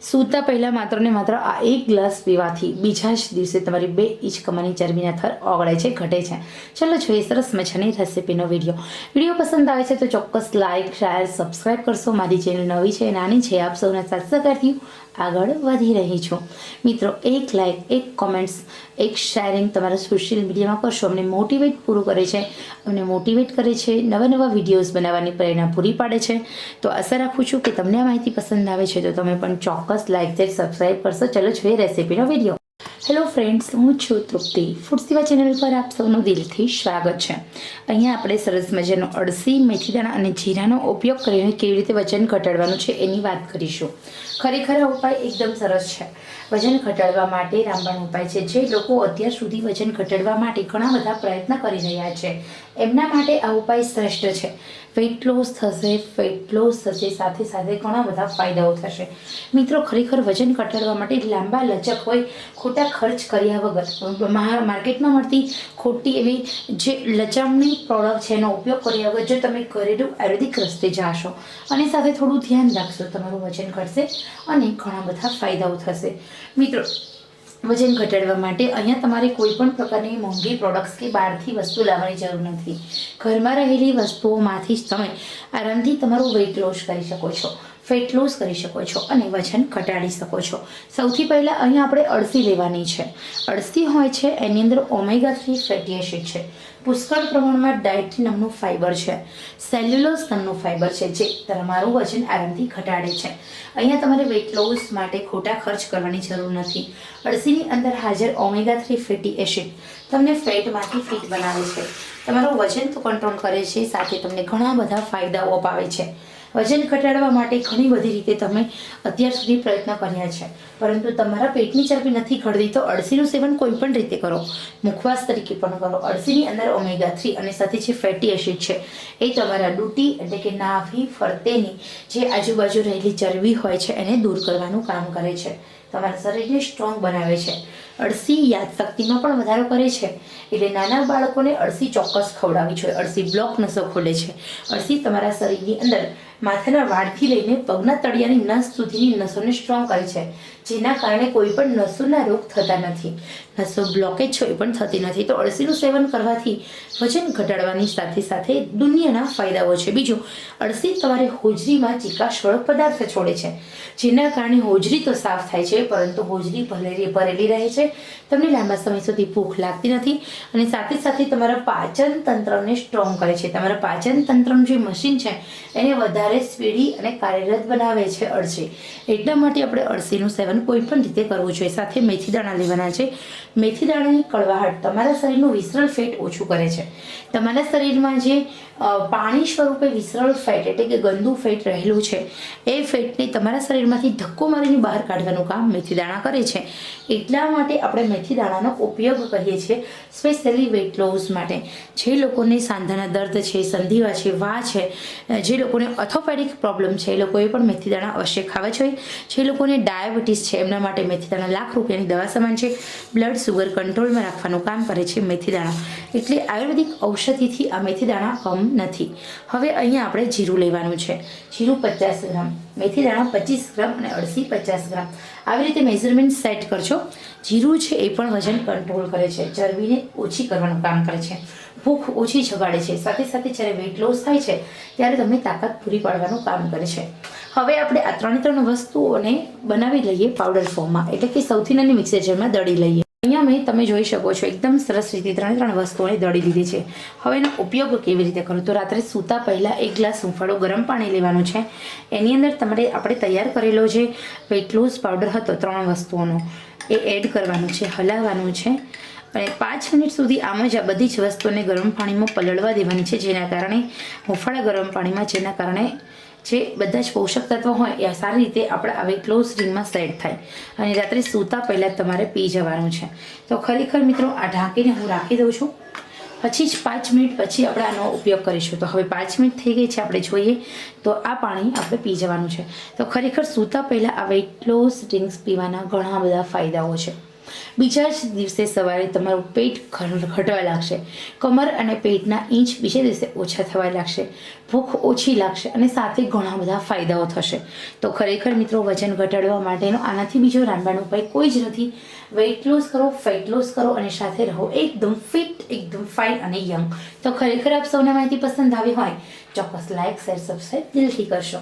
સૂતા પહેલાં માત્ર ને માત્ર આ એક ગ્લાસ પીવાથી બીજા જ દિવસે તમારી બે ઇંચ કમાની ચરબીના થર ઓગળે છે, ઘટે છે. ચલો જોઈએ, સરસ મજાની રેસિપીનો વીડિયો. વીડિયો પસંદ આવે છે તો ચોક્કસ લાઇક શેર સબસ્ક્રાઈબ કરશો. મારી ચેનલ નવી છે, નાની છે, આપ સૌના સાથ સહકારથી આગળ વધી રહી છું. મિત્રો, એક લાઇક એક કોમેન્ટ્સ એક શેરિંગ તમારા સોશિયલ મીડિયામાં કરશો. અમને મોટિવેટ પૂરું કરે છે. અમને મોટિવેટ કરે છે, નવા નવા વિડીયોઝ બનાવવાની પ્રેરણા પૂરી પાડે છે. તો આશા રાખું છું કે તમને આ માહિતી પસંદ આવે છે. તો તમે પણ ચોક્કસ લાઇક શેર સબસ્ક્રાઈબ કરશો. ચલો જોઈએ રેસિપીનો વીડિયો હેલો ફ્રેન્ડ્સ હું છું તૃપ્તિ. ફૂડ સેવા ચેનલ પર આપ સૌનું દિલથી સ્વાગત છે. અહીંયા આપણે સરસ મજાનો અળસી મેથીદાણા અને જીરાનો ઉપયોગ કરીને કેવી રીતે વજન ઘટાડવાનું છે એની વાત કરીશું. ખરેખર આ ઉપાય એકદમ સરસ છે. વજન ઘટાડવા માટે રામબાણ ઉપાય છે. જે લોકો અત્યાર સુધી વજન ઘટાડવા માટે ઘણા બધા પ્રયત્ન કરી રહ્યા છે. એમના માટે આ ઉપાય શ્રેષ્ઠ છે. વેઇટ લોસ થશે ફેટ લોસ થશે, સાથે સાથે ઘણા બધા ફાયદાઓ થશે. મિત્રો, ખરેખર વજન ઘટાડવા માટે લાંબા લચક હોય, ખોટા ખર્ચ કર્યા વગર માર્કેટમાં મળતી ખોટી એવી જે લચામણી પ્રોડક્ટ છે એનો ઉપયોગ કર્યા વગર જો તમે ઘરેલું આયુર્વેદિક રસ્તે જાશો અને સાથે થોડું ધ્યાન રાખશો, તમારું વજન ઘટશે અને ઘણા બધા ફાયદાઓ થશે. મિત્રો, વજન ઘટાડવા માટે અહીંયા તમારે કોઈ પણ પ્રકારની મોંઘી પ્રોડક્ટ્સ કે બહારથી વસ્તુ લાવવાની જરૂર નથી. ઘરમાં રહેલી વસ્તુઓમાંથી જ તમે આરામથી તમારું વેઇટ લોસ કરી શકો છો. ફેટ લૂઝ કરી શકો છો અને વજન ઘટાડી શકો છો. સૌથી પહેલાં અહીંયા આપણે અળસી લેવાની છે. અળસી હોય છે, એની અંદર ઓમેગા થ્રી ફેટી એસિડ છે. પુષ્કળ પ્રમાણમાં ડાયટ નામનું ફાઇબર છે. સેલ્યુલોઝ નામનું ફાઇબર છે, જે તમારું વજન આરામથી ઘટાડે છે. અહીંયા તમારે વેઇટ લોસ માટે ખોટા ખર્ચ કરવાની જરૂર નથી. અળસીની અંદર હાજર ઓમેગા થ્રી ફેટી એસિડ તમને ફેટમાંથી ફિટ બનાવે છે. તમારું વજન તો કંટ્રોલ કરે છે, સાથે તમને ઘણા બધા ફાયદાઓ અપાવે છે. વજન ઘટાડવા માટે ઘણી બધી રીતે તમે અત્યાર સુધી પ્રયત્ન કર્યા છે. પરંતુ તમારા પેટની ચરબી નથી ઘડતી તો અળસીનું સેવન કોઈ પણ રીતે કરો. મુખવાસ તરીકે પણ કરો. અળસીની અંદર ઓમેગા થ્રી અને સાથે જે ફેટી એસિડ છે, એ તમારા ડૂટી એટલે કે નાભી ફરતેની જે આજુબાજુ રહેલી ચરબી હોય છે, એને દૂર કરવાનું કામ કરે છે. તમારા શરીરને સ્ટ્રોંગ બનાવે છે. અળસી યાદશક્તિમાં પણ વધારો કરે છે. એટલે નાના બાળકોને અળસી ચોક્કસ ખવડાવવી જોઈએ. અળસી બ્લોક નસો ખોલે છે. અળસી તમારા શરીરની અંદર માથાના વાળથી લઈને પગના તળિયાની નસ સુધીની નસોને સ્ટ્રોંગ કરે છે. જેના કારણે કોઈ પણ નસોના રોગ થતા નથી. નસો બ્લોકેજ એ પણ થતી નથી. તો અળસીનું સેવન કરવાથી વજન ઘટાડવાની સાથે સાથે દુનિયાના ફાયદાઓ છે. બીજું, અળસી તમારે હોજરીમાં ચીકાશવાળો પદાર્થ છોડે છે. જેના કારણે હોજરી તો સાફ થાય છે, પરંતુ હોજરી ભરેલી ભરેલી રહે છે. તમને લાંબા સમય સુધી ભૂખ લાગતી નથી અને સાથે સાથે તમારા પાચન તંત્રને સ્ટ્રોંગ કરે છે. તમારા પાચન તંત્રનું જે મશીન છે, એને વધારે સ્પીડી અને કાર્યરત બનાવે છે અળસી. એટલા માટે આપણે અળસીનું સેવન કોઈ પણ રીતે કરવું જોઈએ. સાથે મેથી દાણા લેવાના છે. મેથી દાણાની કડવાહટ તમારા શરીરનું વિસરલ ફેટ ઓછું કરે છે. તમારા શરીરમાં જે પાણી સ્વરૂપે વિસરળ ફેટ એટલે કે ગંદુ ફેટ રહેલું છે, એ ફેટને તમારા શરીરમાંથી ધક્કો મારીને બહાર કાઢવાનું કામ મેથી દાણા કરે છે. એટલા માટે આપણે મેથી દાણાનો ઉપયોગ કરીએ છીએ સ્પેશિયલી વેઇટ લોસ માટે. જે લોકોને સાંધાના દર્દ છે, સંધિવા છે, વા છે જે લોકોને ઓર્થોપેડિક પ્રોબ્લેમ છે, એ લોકોએ પણ મેથી દાણા અવશ્ય ખાવા જોઈએ. જે લોકોને ડાયાબિટીસ છે, એમના માટે મેથી દાણા લાખ રૂપિયાની દવા સમાન છે. બ્લડ સુગર કંટ્રોલમાં રાખવાનું કામ કરે છે મેથી દાણા. એટલે આયુર્વેદિક ઔષધિથી આ મેથી દાણા કમ નથી. હવે અહીંયા આપણે જીરું લેવાનું છે. જીરું પચાસ ગ્રામ મેથી દાણા પચીસ ગ્રામ અને અળસી પચાસ ગ્રામ. આવી રીતે મેઝરમેન્ટ સેટ કરજો. જીરું છે એ પણ વજન કંટ્રોલ કરે છે. ચરબીને ઓછી કરવાનું કામ કરે છે. ભૂખ ઓછી જગાડે છે. સાથે સાથે જ્યારે વેઇટ લોસ થાય છે, ત્યારે તમને તાકાત પૂરી પાડવાનું કામ કરે છે. હવે આપણે આ ત્રણે ત્રણ વસ્તુઓને બનાવી લઈએ પાવડર ફોર્મમાં એટલે કે સૌથી નાની મિક્સર જારમાં દળી લઈએ. અહીંયા મેં તમે જોઈ શકો છો, એકદમ સરસ રીતે ત્રણે ત્રણ વસ્તુઓને દળી લીધી છે. હવે એનો ઉપયોગ કેવી રીતે કરો? તો રાત્રે સૂતા પહેલાં એક ગ્લાસ હુંફાળો ગરમ પાણી લેવાનું છે. એની અંદર તમારે, આપણે તૈયાર કરેલો જે વેઇટ લૂઝ પાવડર હતો ત્રણ વસ્તુઓનો, એ એડ કરવાનું છે, હલાવવાનું છે. અને પાંચ મિનિટ સુધી આમ જ આ બધી જ વસ્તુઓને ગરમ પાણીમાં પલળવા દેવાની છે, જેના કારણે હુંફાળા ગરમ પાણીમાં, જેના કારણે જે બધા જ પોષક તત્વો હોય એ સારી રીતે આપણા આવી ક્લોઝ રીંગમાં સેટ થાય. અને રાત્રે સૂતા પહેલાં તમારે પી જવાનું છે. તો ખરેખર મિત્રો આ ઢાંકીને હું રાખી દઉં છું. પછી જ પાંચ મિનિટ પછી આપણે આનો ઉપયોગ કરીશું. તો હવે પાંચ મિનિટ થઈ ગઈ છે આપણે જોઈએ તો આ પાણી આપણે પી જવાનું છે. તો ખરેખર સૂતા પહેલાં આ વેઇટ લોસ ડ્રિંક્સ પીવાના ઘણા બધા ફાયદાઓ છે. બીજા જ દિવસે સવારે તમારું પેટ ઘટવા લાગશે. કમર અને પેટના ઇંચ બીજા દિવસે ઓછા થવા લાગશે. ભૂખ ઓછી લાગશે અને સાથે ઘણા બધા ફાયદાઓ થશે. તો ખરેખર મિત્રો, વજન ઘટાડવા માટેનો આનાથી બીજો રામબાણ ઉપાય કોઈ જ નથી. વેઇટ લોસ કરો ફેટ લોસ કરો અને સાથે રહો એકદમ ફિટ એકદમ ફાઇન અને યંગ તો ખરેખર આપ સૌને માહિતી પસંદ આવી હોય, ચોક્કસ લાઇક શેર સબસ્ક્રાઈબ દિલથી કરશો.